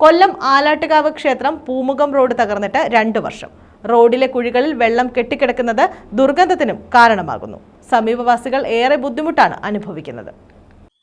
കൊല്ലം ആലാട്ടുകാവ് ക്ഷേത്രം പൂമുഖം റോഡ് തകർന്നിട്ട് രണ്ട് വർഷം. റോഡിലെ കുഴികളിൽ വെള്ളം കെട്ടിക്കിടക്കുന്നത് ദുർഗന്ധത്തിനും കാരണമാകുന്നു. സമീപവാസികൾ ഏറെ ബുദ്ധിമുട്ടാണ് അനുഭവിക്കുന്നത്.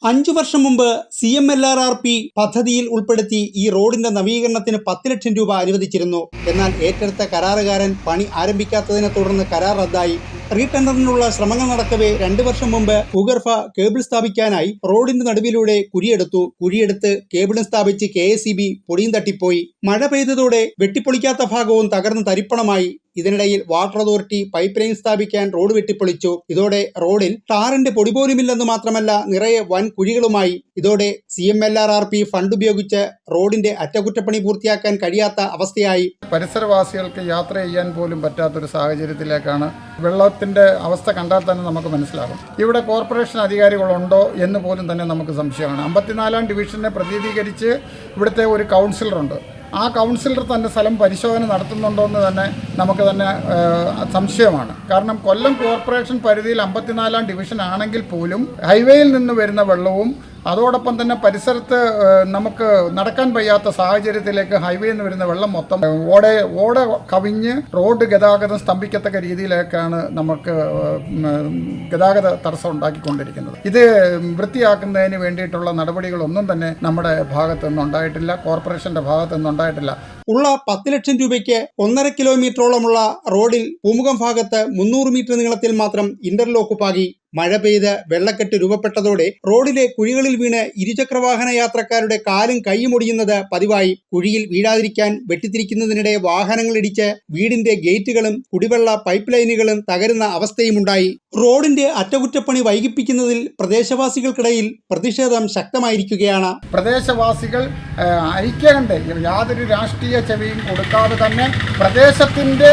അഞ്ചു വർഷം മുമ്പ് C M L R R P പദ്ധതിയിൽ ഉൾപ്പെടുത്തി ഈ റോഡിന്റെ നവീകരണത്തിന് പത്ത് ലക്ഷം രൂപ അനുവദിച്ചിരുന്നു. എന്നാൽ ഏറ്റെടുത്ത കരാറുകാരൻ പണി ആരംഭിക്കാത്തതിനെ തുടർന്ന് കരാർ റദ്ദായി. റീടെൻഡറിനുള്ള ശ്രമങ്ങൾ നടക്കവേ രണ്ടു വർഷം മുമ്പ് ഭൂഗർഭ കേബിൾ സ്ഥാപിക്കാനായി റോഡിന്റെ നടുവിലൂടെ കുഴിയെടുത്തു. കുഴിയെടുത്ത് കേബിളും സ്ഥാപിച്ച് കെ എസ് ഇ ബി പൊടിയും തട്ടിപ്പോയി. മഴ പെയ്തതോടെ വെട്ടിപ്പൊളിക്കാത്ത ഭാഗവും തകർന്ന് തരിപ്പണമായി. ഇതിനിടയിൽ വാട്ടർ അതോറിറ്റി പൈപ്പ് ലൈൻ സ്ഥാപിക്കാൻ റോഡ് വെട്ടിപ്പൊളിച്ചു. ഇതോടെ റോഡിൽ ടാറിന്റെ പൊടി പോലുമില്ലെന്ന് മാത്രമല്ല നിറയെ വൻ കുഴികളുമായി. ഇതോടെ C M L R R P fund ഉപയോഗിച്ച് റോഡിന്റെ അറ്റകുറ്റപ്പണി പൂർത്തിയാക്കാൻ കഴിയാത്ത അവസ്ഥയായി. പരിസരവാസികൾക്ക് യാത്ര ചെയ്യാൻ പോലും പറ്റാത്തൊരു സാഹചര്യത്തിലേക്കാണ് വെള്ളത്തിന്റെ അവസ്ഥ കണ്ടാൽ തന്നെ നമുക്ക് മനസ്സിലാകും. ഇവിടെ കോർപ്പറേഷൻ അധികാരികളുണ്ടോ എന്ന് പോലും തന്നെ നമുക്ക് സംശയമാണ്. അമ്പത്തിനാലാം ഡിവിഷനെ പ്രതിനിധീകരിച്ച് ഇവിടുത്തെ ഒരു കൗൺസിലറുണ്ട്. ആ കൗൺസിലർ തന്നെ സ്ഥലം പരിശോധന നടത്തുന്നുണ്ടോയെന്ന് തന്നെ നമുക്ക് തന്നെ സംശയമാണ്. കാരണം കൊല്ലം കോർപ്പറേഷൻ പരിധിയിൽ അമ്പത്തിനാലാം ഡിവിഷൻ ആണെങ്കിൽ പോലും ഹൈവേയിൽ നിന്ന് വരുന്ന വെള്ളവും അതോടൊപ്പം തന്നെ പരിസരത്ത് നമുക്ക് നടക്കാൻ വയ്യാത്ത സാഹചര്യത്തിലേക്ക് ഹൈവേയിൽ നിന്ന് വരുന്ന വെള്ളം മൊത്തം ഓടെ ഓട കവിഞ്ഞ് റോഡ് ഗതാഗതം സ്തംഭിക്കത്തക്ക രീതിയിലേക്കാണ് നമുക്ക് ഗതാഗത തടസ്സം ഉണ്ടാക്കിക്കൊണ്ടിരിക്കുന്നത്. ഇത് വൃത്തിയാക്കുന്നതിന് വേണ്ടിയിട്ടുള്ള നടപടികളൊന്നും തന്നെ നമ്മുടെ ഭാഗത്തു നിന്നുണ്ടായിട്ടില്ല കോർപ്പറേഷന്റെ ഭാഗത്തു നിന്നുണ്ടായിട്ടില്ല ഉള്ള പത്ത് ലക്ഷം രൂപയ്ക്ക് ഒന്നര കിലോമീറ്ററോളമുള്ള റോഡിൽ പൂമുഖം ഭാഗത്ത് മുന്നൂറ് മീറ്റർ നീളത്തിൽ മാത്രം ഇന്റർലോക്ക് പാകി മഴ പെയ്ത് വെള്ളക്കെട്ട് രൂപപ്പെട്ടതോടെ റോഡിലെ കുഴികളിൽ വീണ് ഇരുചക്രവാഹന യാത്രക്കാരുടെ കാലും കൈയുമൊടിയുന്നത് പതിവായി. കുഴിയിൽ വീഴാതിരിക്കാൻ വെട്ടിത്തിരിക്കുന്നതിനിടെ വാഹനങ്ങളിടിച്ച് വീടിന്റെ ഗേറ്റുകളും കുടിവെള്ള പൈപ്പ് ലൈനുകളും തകരുന്ന അവസ്ഥയുമുണ്ടായി. റോഡിന്റെ അറ്റകുറ്റപ്പണി വൈകിപ്പിക്കുന്നതിൽ പ്രദേശവാസികൾക്കിടയിൽ പ്രതിഷേധം ശക്തമായിരിക്കുകയാണ്. പ്രദേശവാസികൾ ഐക്യകണ്ഠ യാതൊരു രാഷ്ട്രീയ ചെവിയും കൊടുക്കാതെ തന്നെ പ്രദേശത്തിന്റെ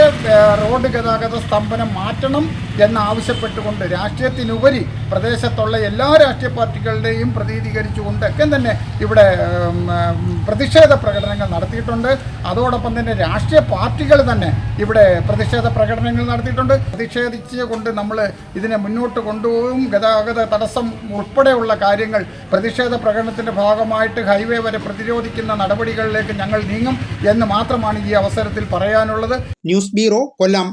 റോഡ് ഗതാഗത സ്തംഭനം മാറ്റണം എന്നാവശ്യപ്പെട്ടുകൊണ്ട് രാഷ്ട്രീയത്തിനുപരി പ്രദേശത്തുള്ള എല്ലാ രാഷ്ട്രീയ പാർട്ടികളുടെയും പ്രതിനിധീകരിച്ചുകൊണ്ടൊക്കെ തന്നെ ഇവിടെ പ്രതിഷേധ പ്രകടനങ്ങൾ നടത്തിയിട്ടുണ്ട്. അതോടൊപ്പം തന്നെ രാഷ്ട്രീയ പാർട്ടികൾ തന്നെ ഇവിടെ പ്രതിഷേധ പ്രകടനങ്ങൾ നടത്തിയിട്ടുണ്ട്. പ്രതിഷേധിച്ച് കൊണ്ട് നമ്മൾ ഇതിനെ മുന്നോട്ട് കൊണ്ടുപോകും. ഗതാഗത തടസ്സം ഉൾപ്പെടെയുള്ള കാര്യങ്ങൾ പ്രതിഷേധ പ്രകടനത്തിന്റെ ഭാഗമായിട്ട് ഹൈവേ വരെ പ്രതിരോധിക്കുന്ന നടപടികളിലേക്ക് ഞങ്ങൾ നീങ്ങും എന്ന് മാത്രമാണ് ഈ അവസരത്തിൽ പറയാനുള്ളത്. News bureau Kollam.